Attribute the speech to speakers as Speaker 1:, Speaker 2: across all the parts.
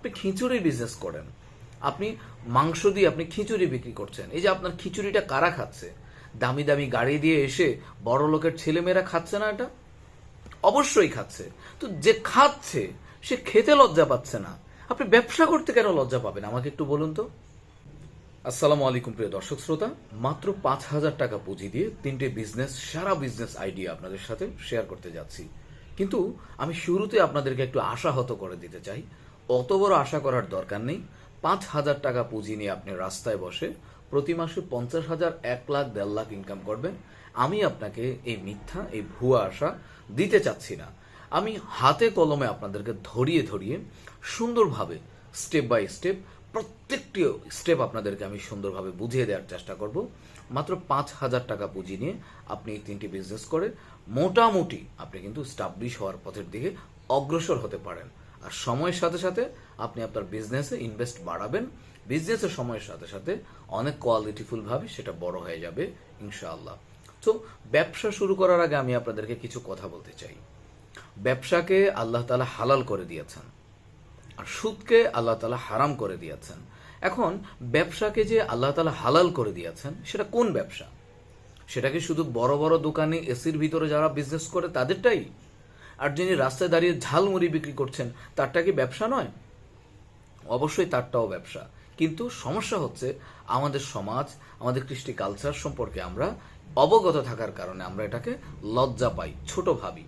Speaker 1: আপনি খিচুড়ি বিজনেস করেন। আপনি মাংস দিয়ে আপনি খিচুড়ি বিক্রি করছেন। এই যে আপনার খিচুড়িটা কারা খাচ্ছে? দামি দামি গাড়ি দিয়ে এসে বড় লোকের ছেলেমেয়েরা খাচ্ছে না এটা? অবশ্যই খাচ্ছে। তো যে খাচ্ছে, সে খেতে লজ্জা পাচ্ছে না। আপনি ব্যবসা করতে কেন লজ্জা পাবেন? আমাকে একটু বলুন তো। আসসালামু আলাইকুম, প্রিয় দর্শক শ্রোতা। মাত্র পাঁচ হাজার টাকা পুঁজি দিয়ে তিনটে বিজনেস সারা বিজনেস আইডিয়া আপনাদের সাথে শেয়ার করতে যাচ্ছি। কিন্তু আমি শুরুতে আপনাদেরকে একটু আশাহত করে দিতে চাই। অত বড় আশা করার দরকার নেই। পাঁচ হাজার টাকা পুঁজি নিয়ে আপনি রাস্তায় বসে প্রতি মাসে পঞ্চাশ হাজার, এক লাখ, দেড় লাখ ইনকাম করবেন। আমি আপনাকে এই মিথ্যা, এই ভুয়া আশা দিতে চাচ্ছি না। আমি হাতে কলমে আপনাদেরকে ধরিয়ে ধরিয়ে সুন্দরভাবে স্টেপ বাই স্টেপ প্রত্যেকটি স্টেপ আপনাদেরকে আমি সুন্দরভাবে বুঝিয়ে দেওয়ার চেষ্টা করব। মাত্র পাঁচ হাজার টাকা পুঁজি নিয়ে আপনি এই তিনটি বিজনেস করে মোটামুটি আপনি কিন্তু স্টাবলিশ হওয়ার পথের দিকে অগ্রসর হতে পারেন। আর সময়ের সাথে সাথে আপনি আপনার বিজনেসে ইনভেস্ট বাড়াবেন। বিজনেসের সময়ের সাথে সাথে অনেক কোয়ালিটিফুলভাবে সেটা বড় হয়ে যাবে, ইনশাআল্লাহ। তো ব্যবসা শুরু করার আগে আমি আপনাদেরকে কিছু কথা বলতে চাই। ব্যবসাকে আল্লাহ তালা হালাল করে দিয়েছেন আর সুদকে আল্লাহ তালা হারাম করে দিয়েছেন। এখন ব্যবসাকে যে আল্লাহ তালা হালাল করে দিয়েছেন, সেটা কোন ব্যবসা? সেটা কি শুধু বড় বড় দোকানে এসির ভিতরে যারা বিজনেস করে, তাদেরটাই? আর যিনি রাস্তায় দাঁড়িয়ে ঝালমুড়ি বিক্রি করছেন, তারটা কি ব্যবসা নয়? অবশ্যই তারটাও ব্যবসা। কিন্তু সমস্যা হচ্ছে, আমাদের সমাজ, আমাদের কৃষ্টি কালচার সম্পর্কে আমরা অবগত থাকার কারণে আমরা এটাকে লজ্জা পাই, ছোট ভাবি।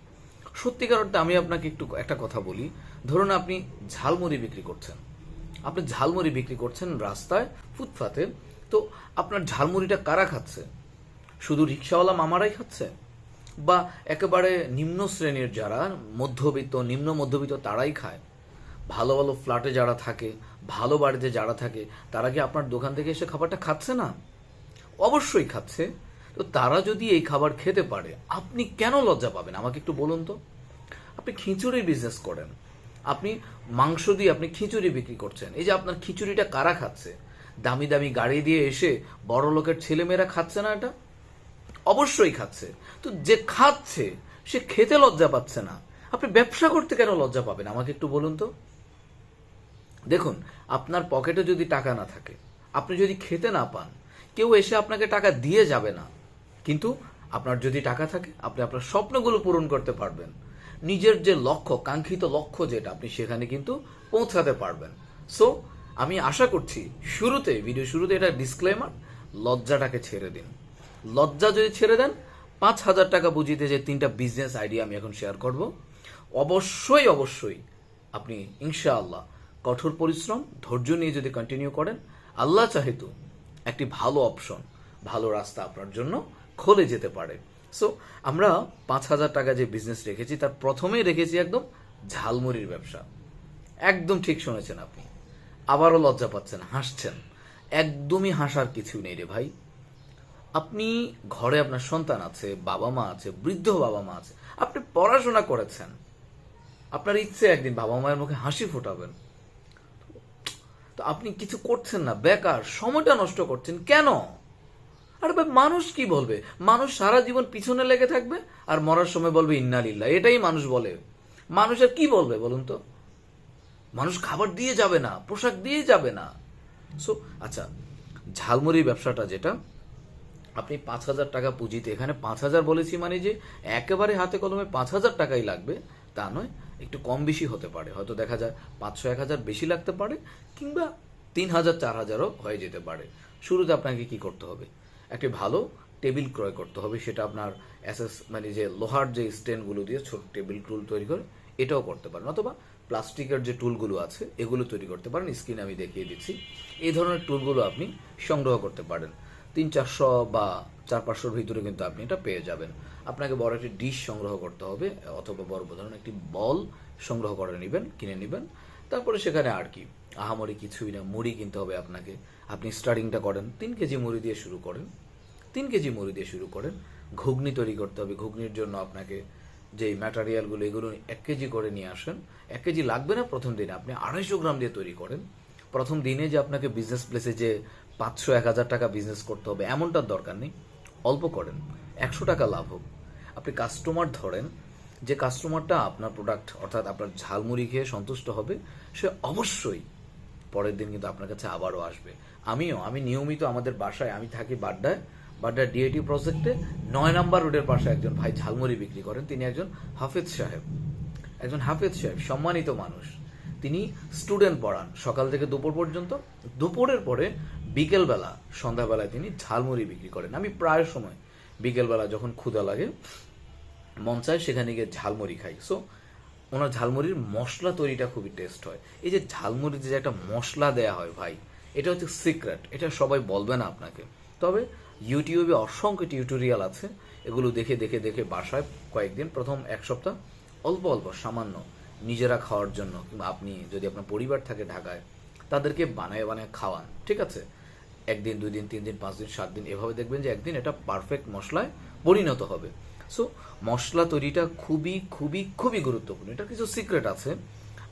Speaker 1: সত্যিকার অর্থে আমি আপনাকে একটু একটা কথা বলি। ধরুন আপনি ঝালমুড়ি বিক্রি করছেন। আপনি ঝালমুড়ি বিক্রি করছেন রাস্তায়, ফুটপাতে, তো আপনার ঝালমুড়িটা কারা খাচ্ছে? শুধু রিক্সাওয়ালা মামারাই খাচ্ছে? বা একেবারে নিম্ন শ্রেণির যারা, মধ্যবিত্ত, নিম্ন মধ্যবিত্ত তারাই খায়। ভালো ভালো ফ্ল্যাটে যারা থাকে, ভালো বাড়িতে যারা থাকে, তারা কি আপনার দোকান থেকে এসে খাবারটা খাচ্ছে না? অবশ্যই খাচ্ছে। তো তারা যদি এই খাবার খেতে পারে, আপনি কেন লজ্জা পাবেন? আমাকে একটু বলুন তো। আপনি খিচুড়ির বিজনেস করেন। আপনি মাংস দিয়ে আপনি খিচুড়ি বিক্রি করছেন। এই যে আপনার খিচুড়িটা কারা খাচ্ছে? দামি দামি গাড়ি দিয়ে এসে বড় লোকের ছেলেমেয়েরা খাচ্ছে না এটা? অবশ্যই খাচ্ছে। তো যে খাচ্ছে, সে খেতে লজ্জা পাচ্ছে না। আপনি ব্যবসা করতে কেন লজ্জা পাবেন? আমাকে একটু বলুন তো। দেখুন, আপনার পকেটে যদি টাকা না থাকে, আপনি যদি খেতে না পান, কেউ এসে আপনাকে টাকা দিয়ে যাবে না। কিন্তু আপনার যদি টাকা থাকে, আপনি আপনার স্বপ্নগুলো পূরণ করতে পারবেন। নিজের যে লক্ষ্য, কাঙ্ক্ষিত লক্ষ্য যেটা, আপনি সেখানে কিন্তু পৌঁছাতে পারবেন। সো আমি আশা করছি, শুরুতে ভিডিও শুরুতে এটা ডিসক্লেমার লজ্জাটাকে ছেড়ে দিন। লজ্জা যদি ছেড়ে দেন, পাঁচ হাজার টাকা বুঝিতে যে তিনটা বিজনেস আইডিয়া আমি এখন শেয়ার করব, অবশ্যই অবশ্যই আপনি ইনশাআল্লাহ কঠোর পরিশ্রম, ধৈর্য নিয়ে যদি কন্টিনিউ করেন, আল্লাহ চাহেতু একটি ভালো অপশন ভালো রাস্তা আপনার জন্য খোলে যেতে পারে। সো আমরা পাঁচ হাজার টাকা যে বিজনেস রেখেছি, তার প্রথমেই রেখেছি একদম ঝালমুড়ির ব্যবসা। একদম ঠিক শুনেছেন আপনি। আবারও লজ্জা পাচ্ছেন, হাসছেন। একদমই হাসার কিছু নেই রে ভাই। আপনি ঘরে আপনার সন্তান আছে বাবা মা আছে, বৃদ্ধ বাবা মা আছে, আপনি পড়াশোনা করেছেন। আপনার ইচ্ছে একদিন বাবা মায়ের মুখে হাসি ফোটাবেন। তো আপনি কিছু করছেন না, বেকার, সময়টা নষ্ট করছেন, কেন? আরে ভাই, মানুষ কি বলবে? মানুষ সারা জীবন পিছনে লেগে থাকবে আর মরার সময় বলবে ইন্নালিল্লাহ এটাই মানুষ বলে। মানুষ আর কি বলবে বলুন তো? মানুষ খাবার দিয়ে যাবে না, পোশাক দিয়ে যাবে না। সো আচ্ছা ঝালমুড়ি ব্যবসাটা যেটা আপনি পাঁচ হাজার টাকা পুঁজিতে, এখানে পাঁচ হাজার বলেছি মানে যে একেবারে হাতে কলমে পাঁচ হাজার টাকাই লাগবে, তা নয়, একটু কম বেশি হতে পারে। হয়তো দেখা যায় পাঁচশো এক হাজার বেশি লাগতে পারে, কিংবা তিন হাজার, চার হাজারও হয়ে যেতে পারে। শুরুতে আপনাকে কি করতে হবে? একটি ভালো টেবিল ক্রয় করতে হবে, সেটা আপনার অ্যাসেস মানে যে লোহার যে স্ট্যান্ডগুলো দিয়ে ছোট টেবিল টুল তৈরি করে, এটাও করতে পারেন। অথবা প্লাস্টিকের যে টুলগুলো আছে, এগুলো তৈরি করতে পারেন। স্ক্রিনে আমি দেখিয়ে দিচ্ছি। এই ধরনের টুলগুলো আপনি সংগ্রহ করতে পারেন। তিন চারশো বা চার পাঁচশোর ভিতরে কিন্তু আপনি এটা পেয়ে যাবেন। আপনাকে বড় একটি ডিশ সংগ্রহ করতে হবে অথবা বড় ধরনের একটি বল সংগ্রহ করে নেবেন, কিনে নেবেন। তারপরে সেখানে আর কি, আহামরি কিছুই না, মুড়ি কিনতে হবে আপনাকে। আপনি স্টার্টিংটা করেন, তিন কেজি মুড়ি দিয়ে শুরু করেন, তিন কেজি মুড়ি দিয়ে শুরু করেন। ঘুগনি তৈরি করতে হবে, ঘুগনির জন্য আপনাকে যেই ম্যাটারিয়ালগুলো এগুলো এক কেজি করে নিয়ে আসেন। এক কেজি লাগবে না প্রথম দিনে, আপনি আড়াইশো গ্রাম দিয়ে তৈরি করেন। প্রথম দিনে যে আপনাকে বিজনেস প্লেসে যে পাঁচশো এক হাজার টাকা বিজনেস করতে হবে, এমনটার দরকার নেই। অল্প করেন, একশো টাকা লাভ হোক। আপনি কাস্টমার ধরেন, যে কাস্টমারটা আপনার প্রোডাক্ট অর্থাৎ আপনার ঝালমুড়ি খেয়ে সন্তুষ্ট হবে, সে অবশ্যই পরের দিন কিন্তু আপনার কাছে আবারও আসবে। আমিও, আমি নিয়মিত আমাদের বাসায়, আমি থাকি বাড্ডায় বাড্ডা ডিএটি প্রজেক্টে নয় নাম্বার রোডের পাশে একজন ভাই ঝালমুড়ি বিক্রি করেন, তিনি একজন হাফেজ সাহেব। একজন হাফেজ সাহেব, সম্মানিত মানুষ। তিনি স্টুডেন্ট পড়ান, সকাল থেকে দুপুর পর্যন্ত। দুপুরের পরে বিকেলবেলা, সন্ধ্যাবেলায় তিনি ঝালমুড়ি বিক্রি করেন। আমি প্রায় সময় বিকেলবেলা যখন ক্ষুধা লাগে, মন চায় সেখানে গিয়ে ঝালমুড়ি খাই। সো ওনার ঝালমুড়ির মশলা তৈরিটা খুবই টেস্ট হয়। এই যে ঝালমুড়িতে যে একটা মশলা দেয়া হয় ভাই, এটা হচ্ছে সিক্রেট এটা সবাই বলবে না আপনাকে। তবে ইউটিউবে অসংখ্য টিউটোরিয়াল আছে, এগুলো দেখে দেখে দেখে বাসায় কয়েকদিন, প্রথম এক সপ্তাহ অল্প অল্প, সামান্য নিজেরা খাওয়ার জন্য, কিংবা আপনি যদি আপনার পরিবার থাকে ঢাকায়, তাদেরকে বানায় বানায় খাওয়ান, ঠিক আছে? একদিন দুই দিন তিন দিন পাঁচ দিন সাত দিন এভাবে দেখবেন যে একদিন এটা পারফেক্ট মশলায় পরিণত হবে। সো মশলা তৈরিটা খুবই খুবই খুবই গুরুত্বপূর্ণ। এটা কিছু সিক্রেট আছে।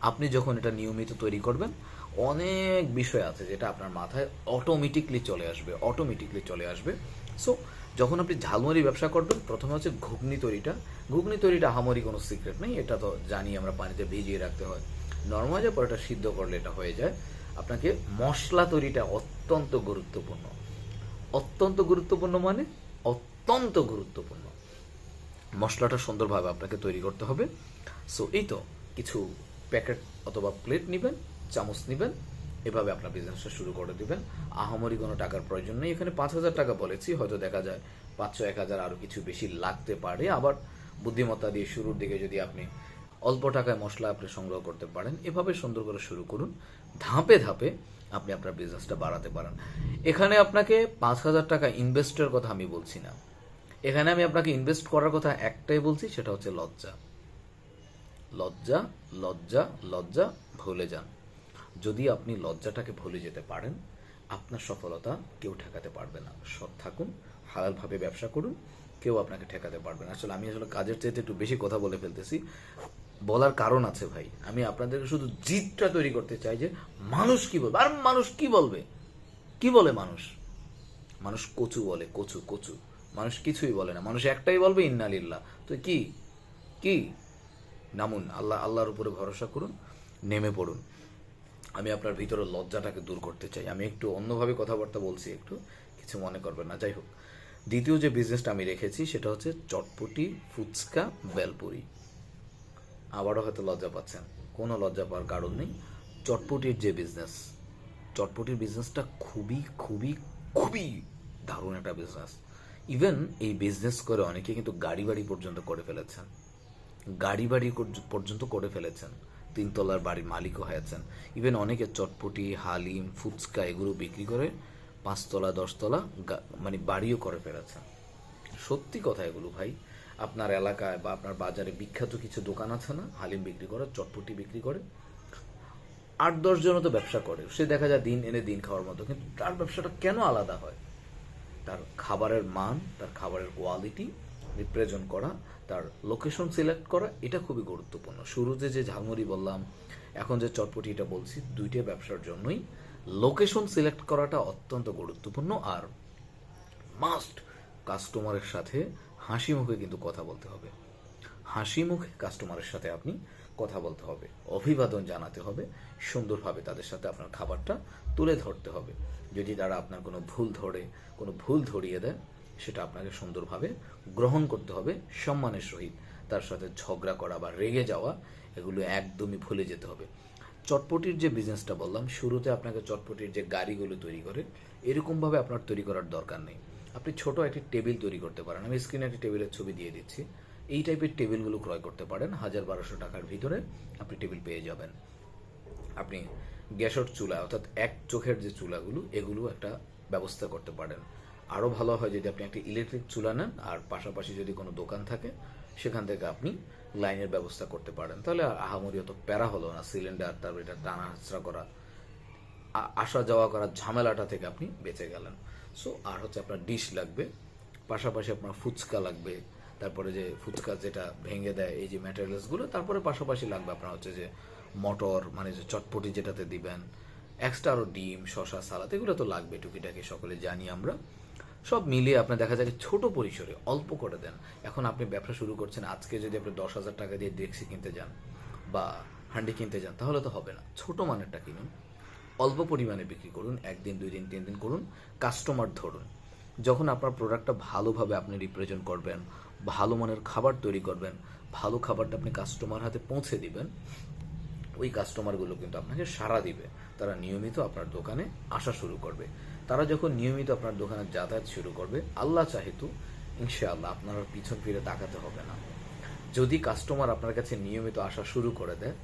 Speaker 1: আপনি যখন এটা নিয়মিত তৈরি করবেন, অনেক বিষয় আছে যেটা আপনার মাথায় অটোমেটিকলি চলে আসবে অটোমেটিকলি চলে আসবে। সো যখন আপনি ঝালমুড়ি ব্যবসা করবেন, প্রথমে হচ্ছে ঘুগনি তৈরিটা। ঘুগনি তৈরিটা হামারি কোনো সিক্রেট নেই, এটা তো জানি আমরা পানিতে ভিজিয়ে রাখতে হয়। নর্মাল পর এটা সিদ্ধ করলে এটা হয়ে যায়। আপনাকে মশলা তৈরিটা অত্যন্ত গুরুত্বপূর্ণ। অত্যন্ত গুরুত্বপূর্ণ মানে অত্যন্ত গুরুত্বপূর্ণ। মশলাটা সুন্দরভাবে আপনাকে তৈরি করতে হবে। সো এই তো কিছু প্যাকেট অথবা প্লেট নেবেন, চামচ নেবেন, এভাবে আপনার বিজনেসটা শুরু করে দেবেন। আহামরি কোনো টাকার প্রয়োজন নেই। এখানে পাঁচ হাজার টাকা বলেছি, হয়তো দেখা যায় পাঁচশো এক হাজার আরও কিছু বেশি লাগতে পারে। আবার বুদ্ধিমত্তা দিয়ে শুরুর দিকে যদি আপনি অল্প টাকায় মশলা আপনি সংগ্রহ করতে পারেন, এভাবে সুন্দর করে শুরু করুন। ধাপে ধাপে আপনি আপনার বিজনেসটা বাড়াতে পারেন। এখানে আপনাকে পাঁচ হাজার টাকা ইনভেস্টের কথা আমি বলছি না। এখানে আমি আপনাকে ইনভেস্ট করার কথা একটাই বলছি, সেটা হচ্ছে লজ্জা। লজ্জা লজ্জা লজ্জা, ভুলে যান। যদি আপনি লজ্জাটাকে ভুলে যেতে পারেন, আপনার সফলতা কেউ ঠেকাতে পারবে না। সৎ থাকুন, হালালভাবে ব্যবসা করুন, কেউ আপনাকে ঠেকাতে পারবে না। আসলে আমি আসলে কাজের চাইতে একটু বেশি কথা বলে ফেলতেছি। বলার কারণ আছে ভাই। আমি আপনাদেরকে শুধু জিদটা তৈরি করতে চাই যে মানুষ কি বলবে? আর মানুষ কি বলবে? কি বলে মানুষ? মানুষ কচু বলে, কচু কচু। মানুষ কিছুই বলে না। মানুষ একটাই বলবে, ইন্নালিল্লাহ। তো কি? কি? নামুন, আল্লাহ, আল্লাহর উপরে ভরসা করুন, নেমে পড়ুন। আমি আপনার ভিতরে লজ্জাটাকে দূর করতে চাই। আমি একটু অন্যভাবে কথাবার্তা বলছি একটু, কিছু মনে করবেন না। যাই হোক, দ্বিতীয় যে বিজনেসটা আমি রেখেছি, সেটা হচ্ছে চটপটি ফুচকা, বেলপুরি। আবারও হয়তো লজ্জা পাচ্ছেন। কোনো লজ্জা পাওয়ার কারণ নেই। চটপটির যে বিজনেস চটপটির বিজনেসটা খুবই খুবই খুবই দারুণ একটা বিজনেস ইভেন এই বিজনেস করে অনেকে কিন্তু গাড়ি বাড়ি পর্যন্ত করে ফেলেছেন। গাড়ি বাড়ি পর্যন্ত করে ফেলেছেন। তিনতলার বাড়ির মালিকও হয়েছেন। ইভেন অনেকে চটপটি, হালিম, ফুচকা এগুলো বিক্রি করে পাঁচতলা, দশতলা মানে বাড়িও করে ফেলেছেন। সত্যি কথা এগুলো ভাই। আপনার এলাকায় বা আপনার বাজারে বিখ্যাত কিছু দোকান আছে না, হালিম বিক্রি করে, চটপটি বিক্রি করে, আট দশ জনও তো ব্যবসা করে। সে দেখা যায় দিন এনে দিন খাওয়ার মতো, কিন্তু তার ব্যবসাটা কেন আলাদা হয়? তার খাবারের মান, তার খাবারের কোয়ালিটি রিপ্রেজেন্ট করা, তার লোকেশন সিলেক্ট করা, এটা খুবই গুরুত্বপূর্ণ। শুরুতে যে ঝালমুড়ি বললাম, এখন যে চটপটিটা বলছি, দুইটা ব্যবসার জন্যই লোকেশন সিলেক্ট করাটা অত্যন্ত গুরুত্বপূর্ণ আর মাস্ট কাস্টমারের সাথে হাসি মুখে কিন্তু কথা বলতে হবে। হাসি মুখে কাস্টমারের সাথে আপনি কথা বলতে হবে। অভিবাদন জানাতে হবে। সুন্দরভাবে তাদের সাথে আপনার খাবারটা তুলে ধরতে হবে। যদি তারা আপনার কোনো ভুল ধরে, কোনো ভুল ধরিয়ে দেয়, সেটা আপনাকে সুন্দরভাবে গ্রহণ করতে হবে। সম্মানের সহিত তার সাথে ঝগড়া করা বা রেগে যাওয়া, এগুলো একদমই ভুলে যেতে হবে। চটপটির যে বিজনেসটা বললাম, শুরুতে আপনাকে চটপটির যে গাড়িগুলো তৈরি করে, এরকমভাবে আপনার তৈরি করার দরকার নেই। আপনি ছোট একটি টেবিল তৈরি করতে পারেন। আমি স্ক্রিনে একটি টেবিলের ছবি দিয়ে দিচ্ছি। এই টাইপের টেবিলগুলো ক্রয় করতে পারেন। হাজার বারোশো টাকার ভিতরে আপনি টেবিল পেয়ে যাবেন। আপনি গ্যাসের চুলা, অর্থাৎ এক চোখের যে চুলাগুলো, এগুলো একটা ব্যবস্থা করতে পারেন। আরও ভালো হয় যদি আপনি একটা ইলেকট্রিক চুলা নেন, আর পাশাপাশি যদি কোনো দোকান থাকে, সেখান থেকে আপনি লাইনের ব্যবস্থা করতে পারেন। তাহলে আহামরি অত প্যারা হলো না সিলিন্ডার তারপর এটা টানা হাঁচড়া করা আসা যাওয়া করার ঝামেলাটা থেকে আপনি বেঁচে গেলেন। সো আর হচ্ছে আপনার ডিশ লাগবে, পাশাপাশি আপনার ফুচকা লাগবে, তারপরে যে ফুচকা যেটা ভেঙে দেয়, এই যে ম্যাটেরিয়ালসগুলো তারপরে পাশাপাশি লাগবে আপনার হচ্ছে যে মটর মানে যে চটপটি যেটাতে দিবেন এক্সট্রা আরও ডিম শশা সালাদ, এগুলো তো লাগবে, টুকিটাকি সকলে জানি আমরা। সব মিলিয়ে আপনার দেখা যায় ছোট পরিসরে অল্প করে দেন। এখন আপনি ব্যবসা শুরু করছেন, আজকে যদি আপনি দশ হাজার টাকা দিয়ে ডেক্সি কিনতে যান বা হান্ডি কিনতে যান, তাহলে তো হবে না। ছোট মানেরটা কিনুন। অল্প পরিমাণে বিক্রি করুন, একদিন, দুই দিন, তিন দিন করুন কাস্টমার ধরুন। যখন আপনার প্রোডাক্টটা ভালোভাবে আপনি রিপ্রেজেন্ট করবেন, ভালো মানের খাবার তৈরি করবেন, ভালো খাবারটা আপনি কাস্টমার হাতে পৌঁছে দিবেন, ওই কাস্টমারগুলো কিন্তু আপনাকে সাড়া দিবে। তারা নিয়মিত আপনার দোকানে আসা শুরু করবে। তারা যখন নিয়মিত আপনার দোকানে যাতায়াত শুরু করবে, আল্লাহ চাহেতু, ইনশাআল্লাহ আপনার পিছন ফিরে তাকাতে হবে না। যদি কাস্টমার আপনার কাছে নিয়মিত আসা শুরু করে দেয়,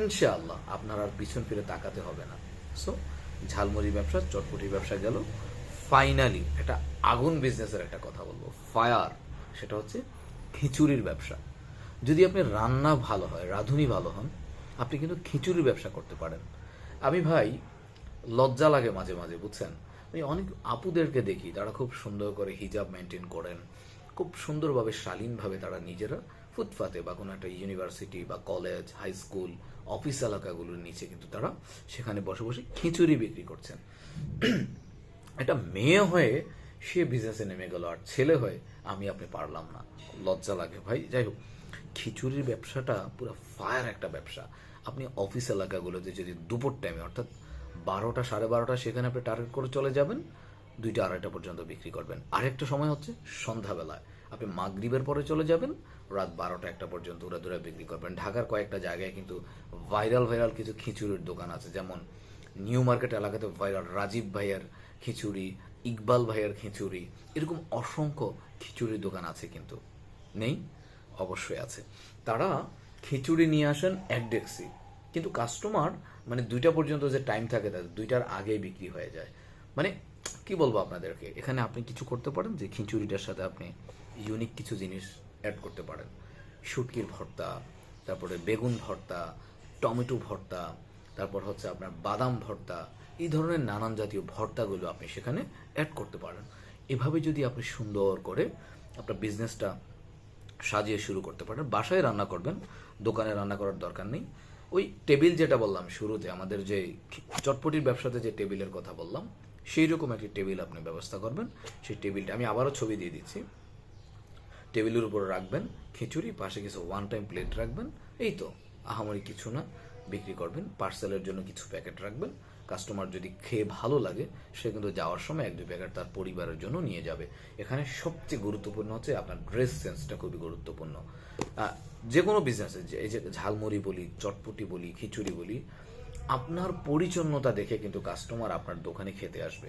Speaker 1: ইনশাআল্লাহ আপনার আর পিছন ফিরে তাকাতে হবে না। সো ঝালমুড়ি ব্যবসা চটপটি ব্যবসা গেল। ফাইনালি একটা আগুন বিজনেসের একটা কথা বলব। ফায়ার সেটা হচ্ছে খিচুড়ির ব্যবসা। যদি আপনি রান্না ভালো হয়, রাঁধুনি ভালো হন, আপনি কিন্তু খিচুড়ির ব্যবসা করতে পারেন। আমি ভাই, লজ্জা লাগে মাঝে মাঝে, বুঝছেন? আমি অনেক আপুদেরকে দেখি, তারা খুব সুন্দর করে হিজাব মেনটেন করেন। খুব সুন্দরভাবে, শালীনভাবে তারা নিজেরা ফুটপাতে বা কোনো একটা ইউনিভার্সিটি বা কলেজ হাই স্কুল অফিস এলাকাগুলোর নিচে কিন্তু তারা সেখানে বসে বসে খিচুড়ি বিক্রি করছেন। একটা মেয়ে হয়ে সে বিজনেসে নেমে গেল আর ছেলে হয়ে আমি আপনি পারলাম না। লজ্জা লাগে ভাই। যাই হোক, খিচুড়ির ব্যবসাটা পুরো ফায়ার একটা ব্যবসা। আপনি অফিস এলাকাগুলোতে যদি দুপুর টাইমে অর্থাৎ বারোটা, সাড়ে বারোটা সেখানে আপনি টার্গেট করে চলে যাবেন, দুইটা, আড়াইটা পর্যন্ত বিক্রি করবেন। আরেকটা সময় হচ্ছে সন্ধ্যাবেলায়। আপনি মাগরিবের পরে চলে যাবেন রাত বারোটা একটা পর্যন্ত ওরা দুরা বিক্রি করবেন। ঢাকার কয়েকটা জায়গায় কিন্তু ভাইরাল ভাইরাল কিছু খিচুড়ির দোকান আছে। যেমন নিউ মার্কেট এলাকাতে ভাইরাল রাজীব ভাইয়ের খিচুড়ি, ইকবাল ভাইয়ের খিচুড়ি, এরকম অসংখ্য খিচুড়ির দোকান আছে কিন্তু। নেই? অবশ্যই আছে। তারা খিচুড়ি নিয়ে আসেন এক ডেক্সি কিন্তু কাস্টমার মানে দুইটা পর্যন্ত যে টাইম থাকে তাদের দুইটার আগেই বিক্রি হয়ে যায়। মানে কি বলব আপনাদেরকে? এখানে আপনি কিছু করতে পারেন যে খিচুড়িটার সাথে আপনি ইউনিক কিছু জিনিস অ্যাড করতে পারেন। শুটকির ভর্তা, তারপরে বেগুন ভর্তা, টমেটো ভর্তা, তারপর হচ্ছে আপনার বাদাম ভর্তা, এই ধরনের নানান জাতীয় ভর্তাগুলো আপনি সেখানে অ্যাড করতে পারেন। এভাবে যদি আপনি সুন্দর করে আপনার বিজনেসটা সাজিয়ে শুরু করতে পারেন, বাসায় রান্না করবেন, দোকানে রান্না করার দরকার নেই। ওই টেবিল যেটা বললাম শুরুতে, আমাদের যে চটপটির ব্যবসাতে যে টেবিলের কথা বললাম সেই রকম একটি টেবিল আপনি ব্যবস্থা করবেন। সেই টেবিলটা আমি আবারও ছবি দিয়ে দিচ্ছি। টেবিলের উপর রাখবেন, খিচুড়ি, পাশে কিছু ওয়ান টাইম প্লেট রাখবেন, এই তো। আহামরি কিছু না, বিক্রি করবেন পার্সেলের জন্য কিছু প্যাকেট রাখবেন। কাস্টমার যদি খেয়ে ভালো লাগে, সে কিন্তু যাওয়ার সময় এক দুই প্যাকেট তার পরিবারের জন্য নিয়ে যাবে। এখানে সবচেয়ে গুরুত্বপূর্ণ হচ্ছে আপনার ড্রেস সেন্সটা খুবই গুরুত্বপূর্ণ। যে কোনো বিজনেসে যে, এই যে ঝালমুড়ি বলি, চটপটি বলি, খিচুড়ি বলি, আপনার পরিচ্ছন্নতা দেখে কিন্তু কাস্টমার আপনার দোকানে খেতে আসবে।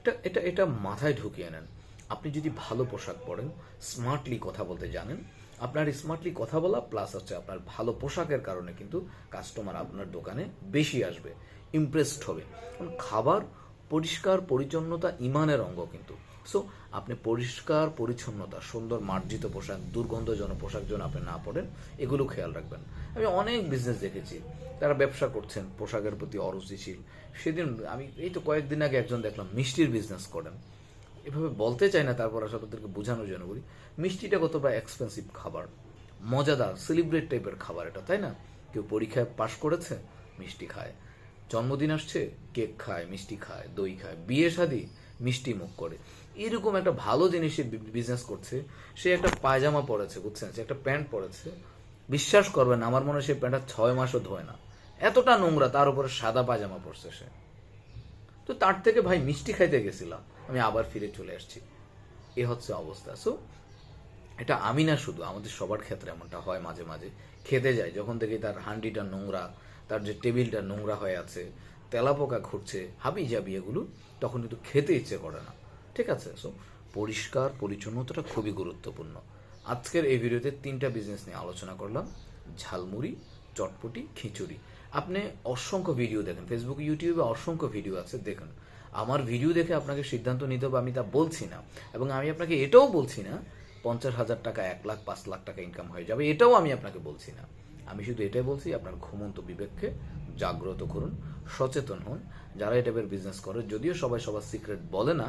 Speaker 1: এটা এটা এটা মাথায় ঢুকিয়ে নেন। আপনি যদি ভালো পোশাক পরেন স্মার্টলি কথা বলতে জানেন, আপনার স্মার্টলি কথা বলা প্লাস হচ্ছে আপনার ভালো পোশাকের কারণে কিন্তু কাস্টমার আপনার দোকানে বেশি আসবে ইমপ্রেসড হবে। খাবার পরিষ্কার, পরিচ্ছন্নতা ইমানের অঙ্গ কিন্তু। সো আপনি পরিষ্কার, পরিচ্ছন্নতা, সুন্দর, মার্জিত পোশাক, দুর্গন্ধজনক পোশাক যেন আপনি না পরেন, এগুলো খেয়াল রাখবেন। আমি অনেক বিজনেস দেখেছি, তারা ব্যবসা করছেন, পোশাকের প্রতি অরুচিশীল। সেদিন আমি, এই তো কয়েকদিন আগে একজন দেখলাম, মিষ্টির বিজনেস করেন। এভাবে বলতে চাই না, তারপর আসলে তাদেরকে বোঝানোর জন্য বলি। মিষ্টিটা কতটা এক্সপেন্সিভ খাবার। মজাদার সেলিব্রেট টাইপের খাবার এটা, তাই না? কেউ পরীক্ষায় পাশ করেছে, মিষ্টি খায়। জন্মদিন আসছে কেক খায়, মিষ্টি খায়, দই খায়, বিয়ে শাদি, মিষ্টি মুখ করে। এরকম একটা ভালো জিনিসে বিজনেস করছে, সে একটা পায়জামা পরেছে, বুঝছেন? সে একটা প্যান্ট পরেছে। বিশ্বাস করবেন আমার মনে হয় সে প্যান্টটা ছয় মাসও ধোয় না। এতটা নোংরা, তার উপরে সাদা পায়জামা পরছে সে। তো তার থেকে ভাই মিষ্টি খাইতে গেছিলাম। আমি আবার ফিরে চলে আসছি। এ হচ্ছে অবস্থা। সো এটা আমি না শুধু, আমাদের সবার ক্ষেত্রে এমনটা হয় মাঝে মাঝে। খেতে যায় যখন থেকে তার হান্ডিটা নোংরা, তার যে টেবিলটা নোংরা হয়ে আছে, তেলাপোকা ঘুরছে, হাবি যাবি এগুলো, তখন কিন্তু খেতে ইচ্ছে করে না। ঠিক আছে? সো পরিষ্কার, পরিচ্ছন্নতাটা খুবই গুরুত্বপূর্ণ। আজকের এই ভিডিওতে তিনটা বিজনেস নিয়ে আলোচনা করলাম। ঝালমুড়ি, চটপটি, খিচুড়ি। আপনি অসংখ্য ভিডিও দেখেন। ফেসবুক ইউটিউবে অসংখ্য ভিডিও আছে, দেখুন। আমার ভিডিও দেখে আপনাকে সিদ্ধান্ত নিতে হবে, আমি তা বলছি না। এবং আমি আপনাকে এটাও বলছি না, পঞ্চাশ হাজার টাকা, এক লাখ, পাঁচ লাখ টাকা ইনকাম হয়ে যাবে, এটাও আমি আপনাকে বলছি না। আমি শুধু এটাই বলছি, আপনার ঘুমন্ত বিবেককে জাগ্রত করুন, সচেতন হন, যারা এই টাইপের বিজনেস করে, যদিও সবাই সবার সিক্রেট বলে না,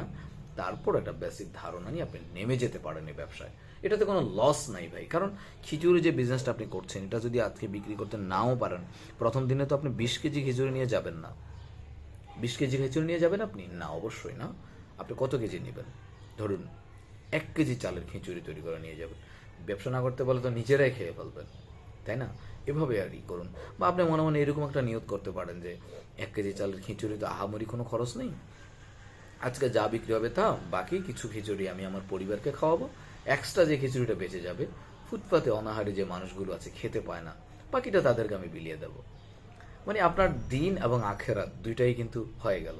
Speaker 1: তারপর একটা বেসিক ধারণা নিয়ে আপনি নেমে যেতে পারেন এই ব্যবসায়। এটাতে কোনো লস নাই ভাই, কারণ খিচুড়ি যে বিজনেসটা আপনি করছেন, এটা যদি আজকে বিক্রি করতে নাও পারেন, প্রথম দিনে তো আপনি বিশ কেজি খিচুড়ি নিয়ে যাবেন না। বিশ কেজি খিচুড়ি নিয়ে যাবেন আপনি? না, অবশ্যই না। আপনি কত কেজি নেবেন? ধরুন, এক কেজি চালের খিচুড়ি তৈরি করে নিয়ে যাবেন। ব্যবসা না করতে পারলে তো নিজেরাই খেয়ে ফেলবেন, তাই না? এভাবে আর কি করুন। বা আপনি মনে মনে এরকম একটা নিয়োগ করতে পারেন যে, এক কেজি চালের খিচুড়ি তো আহামরি কোনো খরচ নেই। আজকে যা বিক্রি হবে তা, বাকি কিছু খিচুড়ি আমি আমার পরিবারকে খাওয়াবো। এক্সট্রা যে খিচুড়িটা বেঁচে যাবে, ফুটপাতে অনাহারে যে মানুষগুলো আছে, খেতে পায় না। বাকিটা তাদেরকে আমি বিলিয়ে দেবো। মানে আপনার দিন এবং আখেরাত দুইটাই কিন্তু হয়ে গেল।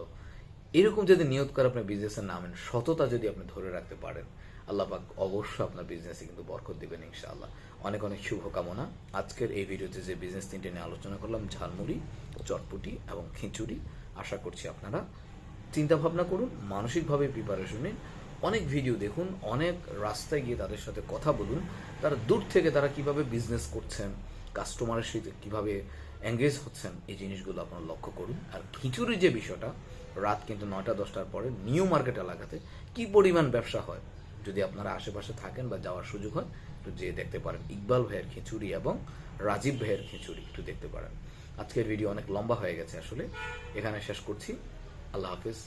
Speaker 1: এরকম যদি নিয়োগ করে আপনার বিজনেসের নামেন, সততা যদি আপনি ধরে রাখতে পারেন, আল্লাহ পাক অবশ্যই আপনার বিজনেসে কিন্তু বরকত দিবেন ইনশাআল্লাহ। অনেক অনেক শুভকামনা। আজকের এই ভিডিওতে যে বিজনেস তিনটে নিয়ে আলোচনা করলাম, ঝালমুড়ি, চটপটি এবং খিচুড়ি, আশা করছি আপনারা চিন্তা ভাবনা করুন, মানসিকভাবে প্রিপারেশন নিন। অনেক ভিডিও দেখুন, অনেক রাস্তায় গিয়ে তাদের সাথে কথা বলুন, তারা দূর থেকে তারা কীভাবে বিজনেস করছেন কাস্টমারের সাথে কীভাবে এঙ্গেজ হচ্ছেন এই জিনিসগুলো আপনারা লক্ষ্য করুন। আর খিচুড়ি যে বিষয়টা, রাত কিন্তু নয়টা, দশটার পরে নিউ মার্কেট এলাকাতে কি পরিমাণ ব্যবসা হয়, যদি আপনারা আশেপাশে থাকেন বা যাওয়ার সুযোগ হয়, একটু যেয়ে দেখতে পারেন। ইকবাল ভাইয়ের খিচুড়ি এবং রাজীব ভাইয়ের খিচুড়ি একটু দেখতে পারেন। আজকের ভিডিও অনেক লম্বা হয়ে গেছে আসলে। এখানে শেষ করছি। আল্লাহ হাফিজ।